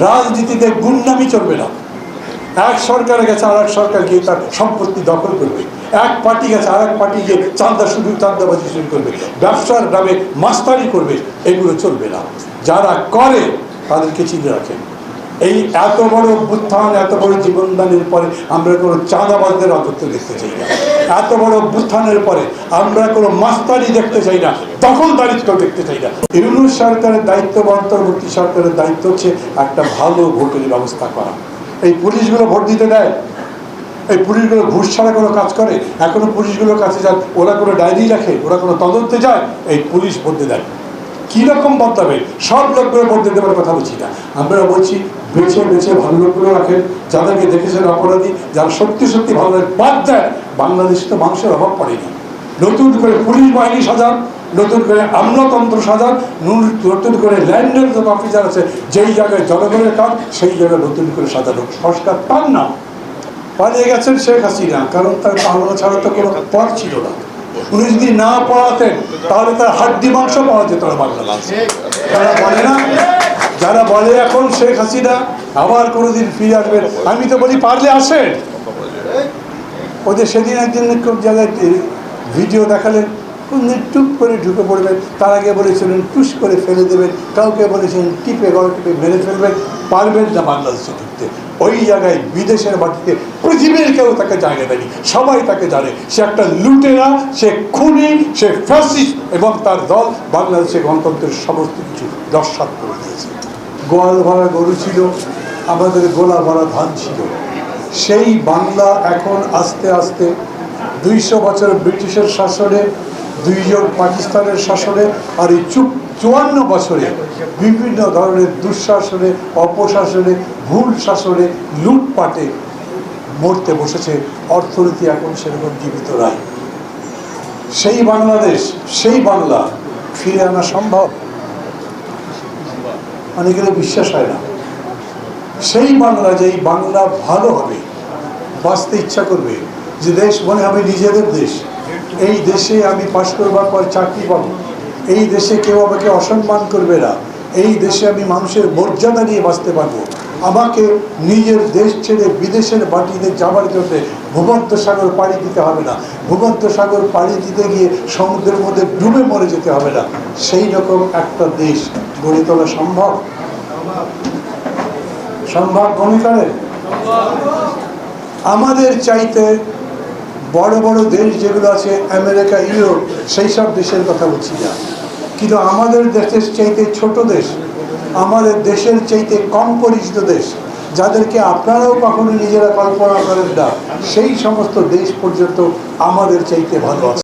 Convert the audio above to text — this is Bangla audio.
রাজনীতিতে গুন্ডামি চলবে না। এক সরকারের কাছে আর এক সরকার গিয়ে তার সম্পত্তি দখল করবে। এক পার্টি গেছে আর এক পার্টি গিয়ে চান্দা শুধু চান্দাবাজি শুরু করবে। ব্যবসার নামে মাস্তারি করবে, এগুলো চলবে না। যারা করে, তাদেরকে চিনে রাখেন। এই এত বড় অভ্যুত্থান, এত বড় জীবনদানের পরে আমরা কোনো চাঁদাবাজদের রাজত্ব দেখতে চাই না। এত বড় অভ্যুত্থানের পরে আমরা কোনো মাস্তানি দেখতে চাই না, দখলদারিত্ব দেখতে চাই না। ইউনুস সরকারের দায়িত্ব অন্তর্বর্তী সরকারের দায়িত্ব হচ্ছে একটা ভালো ভোটের ব্যবস্থা করা। এই পুলিশগুলো ভোট দিতে দেয়। এই পুলিশগুলো ঘুষ ছাড়া কোনো কাজ করে। এখনও পুলিশগুলোর কাছে যান ওরা কোনো ডায়েরি রাখে ওরা কোনো তদন্তে যায়, এই পুলিশ ভোট বদলে দেয়। কীরকম বদলাবে? সব লোকগুলো বদলে দেওয়ার কথা বলছি না। আমরা বলছি বেছে বেছে ভালো লোকগুলো রাখেন। যাদেরকে দেখেছেন অপরাধী, যারা সত্যি সত্যি ভালো বাদ দেয় বাংলাদেশে তো মানুষের অভাব পড়েনি। নতুন করে পুলিশ বাহিনী সাজান, নতুন করে আমলাতন্ত্র সাজান, নতুন করে ল্যান্ডের যত অফিসার আছে, যেই জায়গায় জনগণের কাজ, সেই জায়গায় নতুন করে সাজানো। সংস্কার পান না। পালিয়ে গেছেন শেখ হাসিনা, কারণ তার পালানো ছাড়া তো কোনো পথ ছিল না। উনি যদি না পড়াতেন তাহলে তার হাড্ডি মাংস পাওয়া যেত না বাংলাদেশে। যারা বলে না যারা বলে এখন শেখ হাসিনা আবার কোনোদিন ফিরে আসবেন আমি তো বলি পারলে আসেন। ওদের সেদিন একদিন খুব জায়গায় ভিডিও দেখালেন টুক করে ঢুকে পড়বেন তার আগে বলেছিলেন টুস করে ফেলে দেবেন, কাউকে বলেছিলেন টিপে গড় টিপে মেরে ফেলবেন, পারবেন না বাংলাদেশে ঢুকতে ওই জায়গায় বিদেশের মাটিতে পৃথিবীর কেউ তাকে জায়গা দেয়নি সবাই তাকে জানে, সে একটা লুটেরা, সে খুনি, সে ফ্যাসিস্ট এবং তার দল বাংলাদেশে গণতন্ত্রের সমস্ত কিছু দর্শাত করে দিয়েছে। গোয়াল ভরা গরু ছিল, আমাদের গোলা ভরা ধান ছিল। সেই বাংলা এখন আস্তে আস্তে দুইশো বছর ব্রিটিশের শাসনে, দুইজন পাকিস্তানের শাসনে, আর এই চুপ চুয়ান্ন বছরে বিভিন্ন ধরনের দুঃশাসনে, অপশাসনে, ভুল শাসনে, লুটপাটে মরতে বসেছে। অর্থনীতি এখন সেরকম জীবিত নাই। সেই বাংলাদেশ, সেই বাংলা ফিরে আনা সম্ভব? অনেকের বিশ্বাস হয় না। সেই বাংলা যে বাংলা ভালো হবে, বাঁচতে ইচ্ছা করবে, যে দেশ মনে হবে নিজেদের দেশ। এই দেশে আমি পাশ করবার পর চাকরি পাবো। এই দেশে কেউ আমাকে অসম্মান করবে না। এই দেশে আমি মানুষের মর্যাদা নিয়ে বাঁচতে পারব। আমাকে নিজের দেশ ছেড়ে বিদেশের মাটিতে যাওয়ার জন্য ভূমধ্য সাগর পাড়ি দিতে হবে না। ভূমধ্য সাগর পাড়ি দিতে গিয়ে সমুদ্রের মধ্যে ডুবে মরে যেতে হবে না। সেই রকম একটা দেশ গড়ে তোলা সম্ভব? সম্ভব মনে আমাদের চাইতে বড় বড় দেশ যেগুলো আছে, আমেরিকা, ইউরোপ, সেই সব দেশের কথা বলছি না। কিন্তু আমাদের দেশের চাইতে ছোট দেশ, আমাদের দেশের চাইতে কম পরিচিত দেশ, যাদেরকে আপনারাও কখনো নিজেরা কল্পনা করেন না, সেই সমস্ত দেশ পর্যন্ত আমাদের চাইতে ভালো আছে।